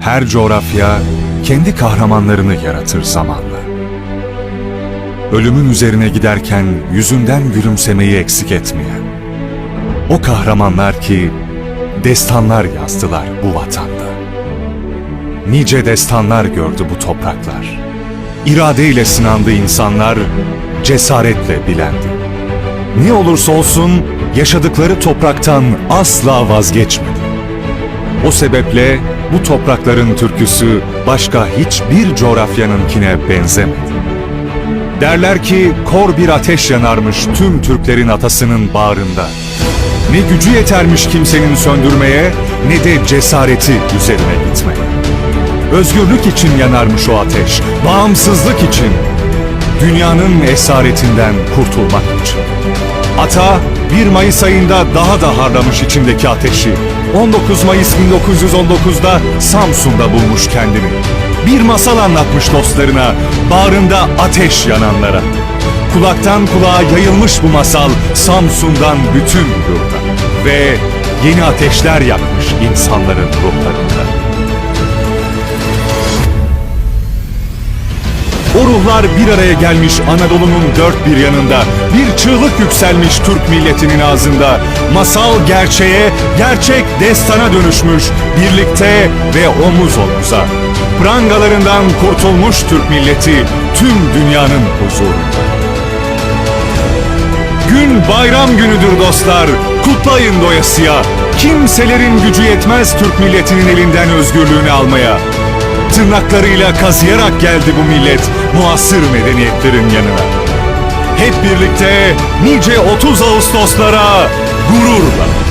Her coğrafya kendi kahramanlarını yaratır zamanla. Ölümün üzerine giderken yüzünden gülümsemeyi eksik etmeyen. O kahramanlar ki destanlar yazdılar bu vatanda. Nice destanlar gördü bu topraklar. İradeyle sınandı insanlar, cesaretle bilendi. Ne olursa olsun yaşadıkları topraktan asla vazgeçmedi. O sebeple bu toprakların türküsü başka hiçbir coğrafyanınkine benzemedi. Derler ki kor bir ateş yanarmış tüm Türklerin atasının bağrında. Ne gücü yetermiş kimsenin söndürmeye ne de cesareti üzerine gitmeye. Özgürlük için yanarmış o ateş, bağımsızlık için, dünyanın esaretinden kurtulmak için. Ata 1 Mayıs ayında daha da harlamış içindeki ateşi. 19 Mayıs 1919'da Samsun'da bulmuş kendini. Bir masal anlatmış dostlarına, bağrında ateş yananlara. Kulaktan kulağa yayılmış bu masal Samsun'dan bütün yurda. Ve yeni ateşler yakmış insanların ruhlarında. O ruhlar bir araya gelmiş Anadolu'nun dört bir yanında. Bir çığlık yükselmiş Türk milletinin ağzında. Masal gerçeğe, gerçek destana dönüşmüş. Birlikte ve omuz omuza. Prangalarından kurtulmuş Türk milleti tüm dünyanın huzurunda. Gün bayram günüdür dostlar. Kutlayın doyasıya. Kimselerin gücü yetmez Türk milletinin elinden özgürlüğünü almaya. Tırnaklarıyla kazıyarak geldi bu millet muasır medeniyetlerin yanına. Hep birlikte nice 30 Ağustoslara gururla.